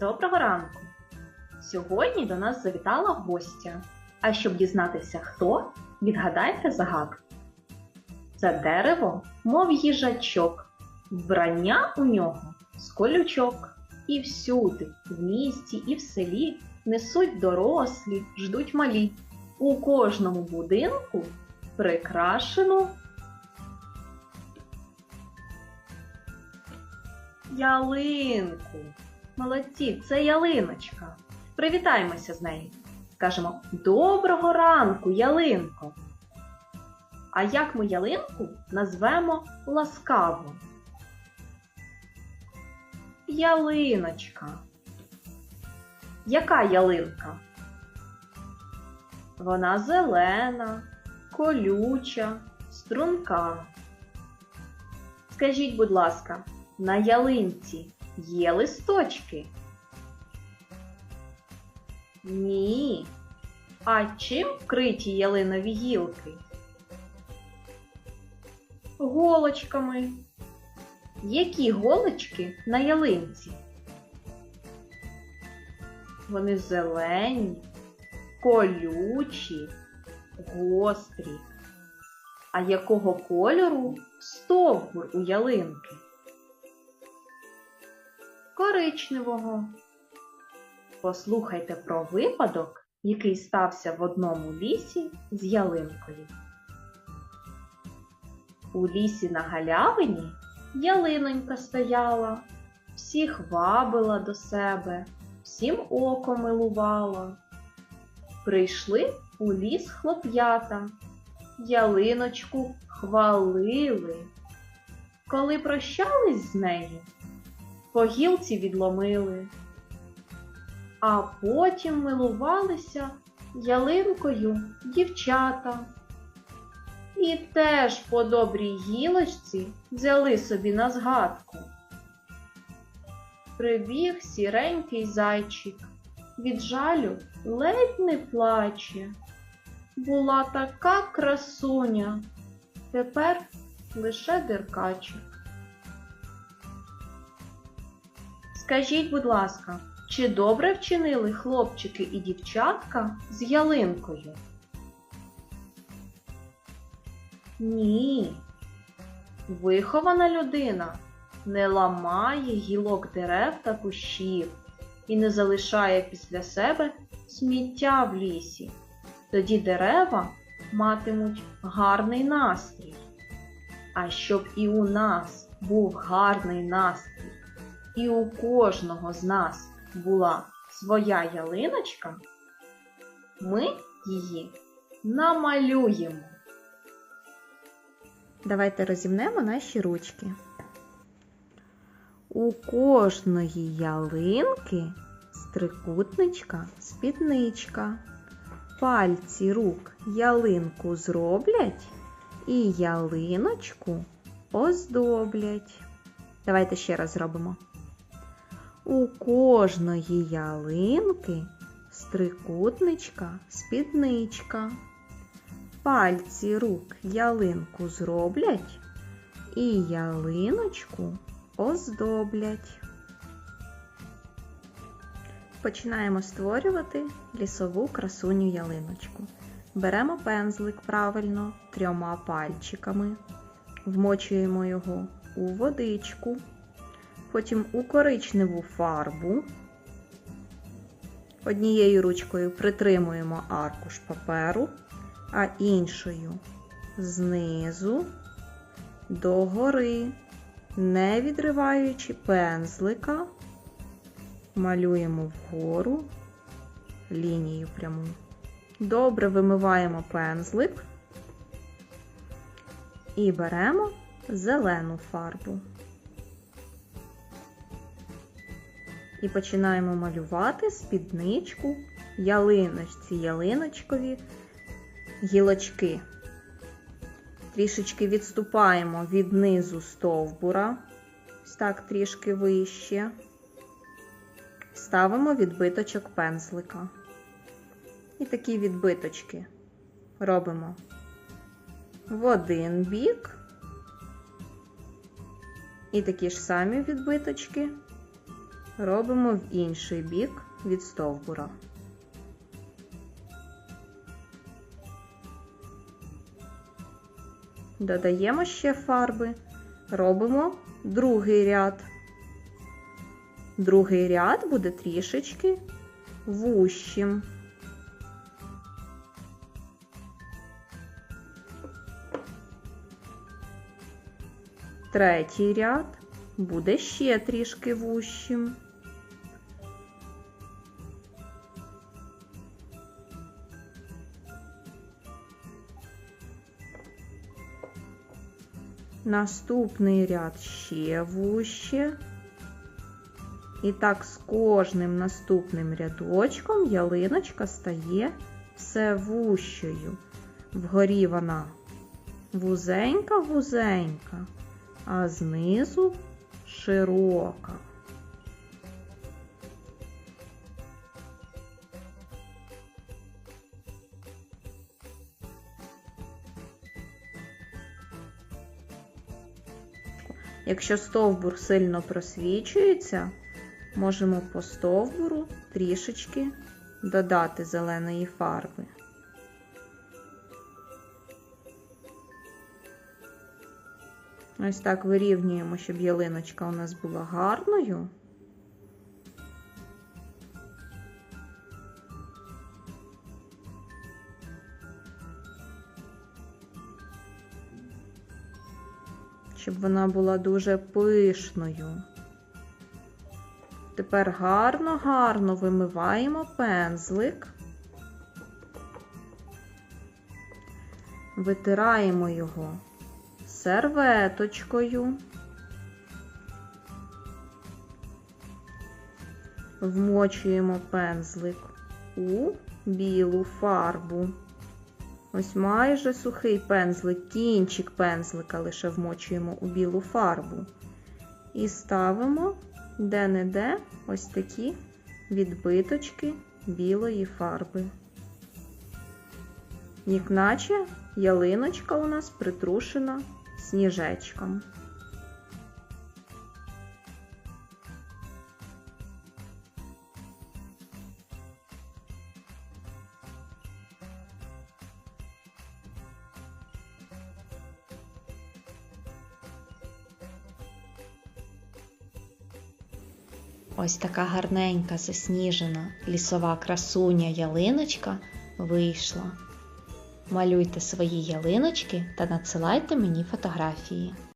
Доброго ранку! Сьогодні до нас завітала гостя. А щоб дізнатися хто, відгадайте загадку. Це дерево, мов їжачок, вбрання у нього з колючок. І всюди, в місті і в селі несуть дорослі, ждуть малі. У кожному будинку прикрашено ялинку. Молодці, це ялиночка. Привітаємося з нею. Скажемо Доброго ранку, ялинко. А як ми ялинку назвемо ласкаво? Ялиночка. Яка ялинка? Вона зелена, колюча, струнка. Скажіть, будь ласка, на ялинці є листочки? Ні. А чим вкриті ялинові гілки? Голочками. Які голочки на ялинці? Вони зелені, колючі, гострі. А якого кольору стовбур у ялинки? Коричневого. Послухайте про випадок, який стався в одному лісі з ялинкою. У лісі на галявині ялинонька стояла, всіх вабила до себе, всім оком милувала. Прийшли у ліс хлоп'ята, ялиночку хвалили. Коли прощались з нею, по гілці відломили, а потім милувалися ялинкою дівчата. І теж по добрій гілочці взяли собі на згадку. Прибіг сіренький зайчик, від жалю ледь не плаче. Була така красуня, тепер лише деркаче. Скажіть, будь ласка, чи добре вчинили хлопчики і дівчатка з ялинкою? Ні. Вихована людина не ламає гілок дерев та кущів і не залишає після себе сміття в лісі. Тоді дерева матимуть гарний настрій. А щоб і у нас був гарний настрій, і у кожного з нас була своя ялиночка, ми її намалюємо. Давайте розімнемо наші ручки. У кожної ялинки стрикутничка, спідничка. Пальці рук ялинку зроблять і ялиночку оздоблять. Давайте ще раз зробимо. У кожної ялинки стрикутничка, спідничка. Пальці рук ялинку зроблять і ялиночку оздоблять. Починаємо створювати лісову красуню ялиночку. Беремо пензлик правильно трьома пальчиками, вмочуємо його у водичку, потім у коричневу фарбу. Однією ручкою притримуємо аркуш паперу, а іншою знизу догори, не відриваючи пензлика, малюємо вгору лінію пряму. Добре вимиваємо пензлик і беремо зелену фарбу. І починаємо малювати спідничку ялиночці, ялиночкові гілочки. Трішечки відступаємо від низу стовбура, ось так трішки вище. Ставимо відбиточок пензлика. І такі відбиточки робимо в один бік. І такі ж самі відбиточки робимо в інший бік від стовбура. Додаємо ще фарби, робимо другий ряд. Другий ряд буде трішечки вущим. Третій ряд буде ще трішки вущим. Наступний ряд ще вуще. І так з кожним наступним рядочком ялиночка стає все вущою. Вгорі вона вузенька-вузенька, а знизу широка. Якщо стовбур сильно просвічується, можемо по стовбуру трішечки додати зеленої фарби. Ось так вирівнюємо, щоб ялиночка у нас була гарною. Щоб вона була дуже пишною. Тепер гарно-гарно вимиваємо пензлик, витираємо його серветочкою, вмочуємо пензлик у білу фарбу. Ось майже сухий пензлик, кінчик пензлика лише вмочуємо у білу фарбу. І ставимо де-не-де ось такі відбиточки білої фарби. Як наче ялиночка у нас притрушена сніжечком. Ось така гарненька засніжена лісова красуня ялиночка вийшла. Малюйте свої ялиночки та надсилайте мені фотографії.